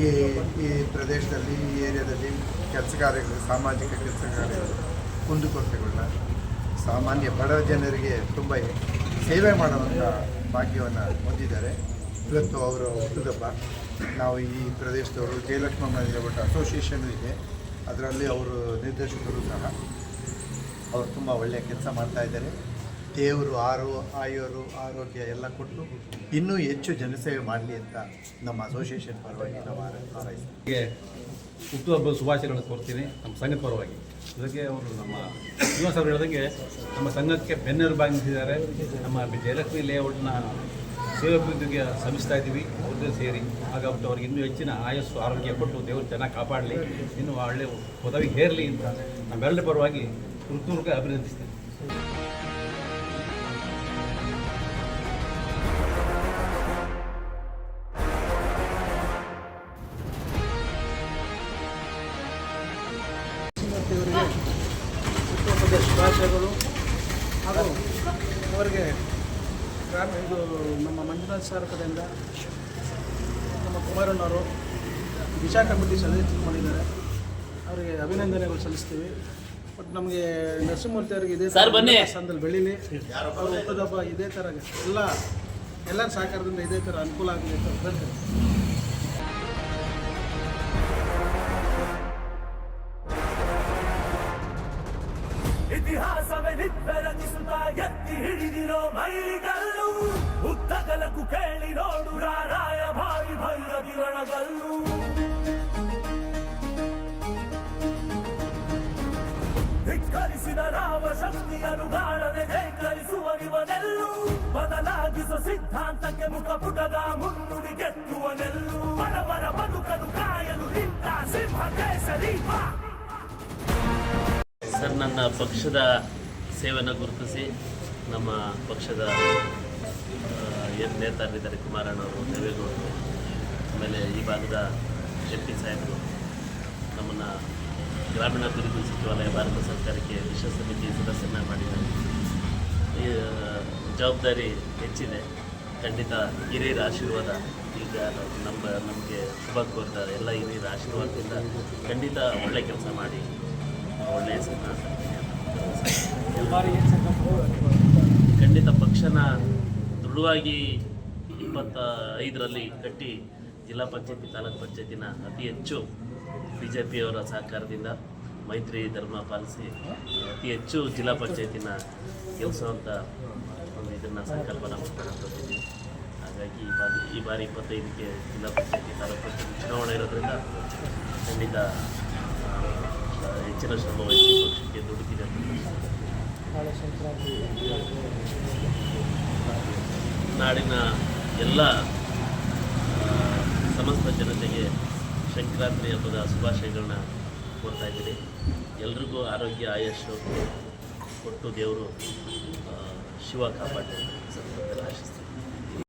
ಈ ಈ ಪ್ರದೇಶದಲ್ಲಿ, ಈ ಏರಿಯಾದಲ್ಲಿ ಕೆಲಸ ಕಾರ್ಯಗಳು, ಸಾಮಾಜಿಕ ಕೆಲಸ ಕಾರ್ಯಗಳು ಕುಂದುಕೊರತೆಗಳನ್ನ ಸಾಮಾನ್ಯ ಬಡ ಜನರಿಗೆ ತುಂಬ ಸೇವೆ ಮಾಡುವಂಥ ಭಾಗ್ಯವನ್ನು ಹೊಂದಿದ್ದಾರೆ. ಇವತ್ತು ಅವರು ಹುಟ್ಟುಹಬ್ಬ ನಾವು ಈ ಪ್ರದೇಶದವರು ಜಯಲಕ್ಷ್ಮಮ್ಮ ಒಟ್ಟು ಅಸೋಸಿಯೇಷನ್ ಇದೆ. ಅದರಲ್ಲಿ ಅವರು ನಿರ್ದೇಶಕರು ಸಹ. ಅವರು ತುಂಬ ಒಳ್ಳೆಯ ಕೆಲಸ ಮಾಡ್ತಾ ಇದ್ದಾರೆ. ದೇವರು, ಆರೋ, ಆಯೋರು, ಆರೋಗ್ಯ ಎಲ್ಲ ಕೊಟ್ಟು ಇನ್ನೂ ಹೆಚ್ಚು ಜನಸೇವೆ ಮಾಡಲಿ ಅಂತ ನಮ್ಮ ಅಸೋಸಿಯೇಷನ್ ಪರವಾಗಿ ನಾವು ಹಾರೈ- ಹಾರೈಸ್ತೀವಿ ಹುಟ್ಟುಹಬ್ಬ ಶುಭಾಶಯಗಳನ್ನು ಕೋರ್ತೀನಿ. ನಮ್ಮ ಸಂಘದ ಪರವಾಗಿ. ಅದಕ್ಕೆ ಅವರು ನಮ್ಮ ಯುವ ಸಭೆ ಹೇಳಿದಂಗೆ ನಮ್ಮ ಸಂಘಕ್ಕೆ ಬೆನ್ನೆಲುಬಾಗಿ ನಿಂತಿದ್ದಾರೆ ನಮ್ಮ ಜಯಲಕ್ಷ್ಮಿ ಲೇಔಟ್ನ ಸೇವೆ ಅಭಿವೃದ್ಧಿಗೆ ಶ್ರಮಿಸ್ತಾ ಇದ್ದೀವಿ. ಅವ್ರದ್ದು ಸೇರಿ. ಹಾಗಾಗ್ಬಿಟ್ಟು ಅವ್ರಿಗೆ ಇನ್ನೂ ಹೆಚ್ಚಿನ ಆಯಸ್ಸು, ಆರೋಗ್ಯ ಕೊಟ್ಟು ದೇವರು ಚೆನ್ನಾಗಿ ಕಾಪಾಡಲಿ. ಇನ್ನೂ ಒಳ್ಳೆ ಪದವಿ ಹೇರಲಿ ಅಂತ ನಮ್ಮೆಲ್ಲರ ಪರವಾಗಿ ಹೃತ್ಪೂರ್ವಕ ಅಭಿನಂದಿಸ್ತೀನಿ. ಮೂರ್ತಿಯವರಿಗೆ ಹುಟ್ಟುಹಬ್ಬದ ಶುಭಾಶಯಗಳು ಹಾಗೂ ಅವರಿಗೆ ಗ್ರಾಮ ಇದು ನಮ್ಮ ಮಂಜುನಾಥ್ ಸರ್ ಕಡೆಯಿಂದ ನಮ್ಮ ಕುಮಾರಣ್ಣವರು ದಿಶಾ ಕಮಿಟಿ ಸದಸ್ಯರು ಮಾಡಿದ್ದಾರೆ. ಅವರಿಗೆ ಅಭಿನಂದನೆಗಳು ಸಲ್ಲಿಸ್ತೀವಿ. ಬಟ್ ನಮಗೆ ನರಸಿಂಹಮೂರ್ತಿ ಅವರಿಗೆ ಇದೇ ಸರ್, ಬನ್ನಿ. ಸ್ಥಾನದಲ್ಲಿ ಬೆಳೀಲಿ. ಅವ್ರ ಹುಟ್ಟದಬ್ಬ ಇದೇ ಥರ ಎಲ್ಲ ಎಲ್ಲರ ಸಹಕಾರದಿಂದ ಇದೇ ಥರ ಅನುಕೂಲ ಆಗಲಿ ಅಂತ ಹೇಳ್ತೀನಿ ಇತಿಹಾಸವೇ ನಿತ್ಯರಚಿಸುತ್ತಾ ಎತ್ತಿ ಹಿಡಿದಿರೋ ಮೈಲಿಗಲ್ಲು ಉದ್ದಗಲಕ್ಕೂ ಕೇಳಿ ನೋಡು ರಾರಾಯ ಭಾರಿ ಭೈರವಿ ರಣಗಲ್ಲು ಧಿಕ್ಕರಿಸಿದ ರಾಮ ಶಕ್ತಿಯನ್ನು ಕಾಣದೆ ಜೈಕರಿಸುವ ಇವನೆಲ್ಲು ಬದಲಾಗಿಸುವ ಸಿದ್ಧಾಂತಕ್ಕೆ ಮುಖಪುಟದ ಮುನ್ನುಡಿ ಗೆಟ್ಟುವನೆಲ್ಲು ಬಡವರ ಬದುಕಲು ಕಾಯಲು ನಿಂತ ಸಿಂಹ ಕೇಸರಿ ಬಾ ಸರ್, ನನ್ನ ಪಕ್ಷದ ಸೇವೆಯನ್ನು ಗುರುತಿಸಿ ನಮ್ಮ ಪಕ್ಷದ ಏನು ನೇತಾರರಿದ್ದಾರೆ ಕುಮಾರಣ್ಣವರು ದೇವೇಗೌಡರು ಆಮೇಲೆ ಈ ಭಾಗದ ಎಂ ಪಿ ಸಾಹೇಬರು, ನಮ್ಮನ್ನು ಗ್ರಾಮೀಣಾಭಿವೃದ್ಧಿ ಸಚಿವಾಲಯ, ಭಾರತ ಸರ್ಕಾರಕ್ಕೆ ವಿಶ್ವ ಸಮಿತಿ ಸದಸ್ಯನ ಮಾಡಿದ್ದಾರೆ. ಈ ಜವಾಬ್ದಾರಿ ಹೆಚ್ಚಿದೆ. ಖಂಡಿತ ಹಿರಿಯರ ಆಶೀರ್ವಾದ ಈಗ ನಮ್ಮ, ನಮಗೆ ಶುಭ ಕೋರ್ತಾರೆ ಎಲ್ಲ ಹಿರಿಯರ ಆಶೀರ್ವಾದದಿಂದ ಖಂಡಿತ ಒಳ್ಳೆ ಕೆಲಸ ಮಾಡಿ. ಒಳ್ಳೆಯ ಹೆಸರನ್ನ. ಖಂಡಿತ ಪಕ್ಷನ ದೃಢವಾಗಿ ಇಪ್ಪತ್ತ ಐದರಲ್ಲಿ ಕಟ್ಟಿ ಜಿಲ್ಲಾ ಪಂಚಾಯತಿ ತಾಲೂಕು ಪಂಚಾಯತಿನ ಅತಿ ಹೆಚ್ಚು ಬಿ ಜೆ ಪಿಯವರ ಸಹಕಾರದಿಂದ ಮೈತ್ರಿ ಧರ್ಮ ಪಾಲಿಸಿ ಅತಿ ಹೆಚ್ಚು ಜಿಲ್ಲಾ ಪಂಚಾಯತಿನ ಗೆಲ್ಲಿಸುವಂಥ ಒಂದು ಇದನ್ನು ಸಂಕಲ್ಪನ ಮಾಡ್ಕೊಂಡಿದ್ದೀವಿ ಹಾಗಾಗಿ ಈ ಬಾರಿ ಈ ಬಾರಿ ಇಪ್ಪತ್ತೈದಕ್ಕೆ ಜಿಲ್ಲಾ ಪಂಚಾಯತಿ ತಾಲೂಕು ಪಂಚಾಯತಿ ಚುನಾವಣೆ ಇರೋದ್ರಿಂದ ಖಂಡಿತ ಹೆಚ್ಚಿನ ಶ್ರಮ ವಹಿಸಿ ಪಕ್ಷಕ್ಕೆ ನಾಡಿನ ಎಲ್ಲ ಸಮಸ್ತ ಜನತೆಗೆ ಸಂಕ್ರಾಂತಿ ಹಬ್ಬದ ಶುಭಾಶಯಗಳನ್ನ ಕೋರ್ತಾ ಇದ್ದೀನಿ. ಎಲ್ರಿಗೂ ಆರೋಗ್ಯ ಆಯಸ್ಸು ಕೊಟ್ಟು ದೇವರು ಶಿವ ಸಂತೋಷ ಆಶಿಸ್ತೀನಿ.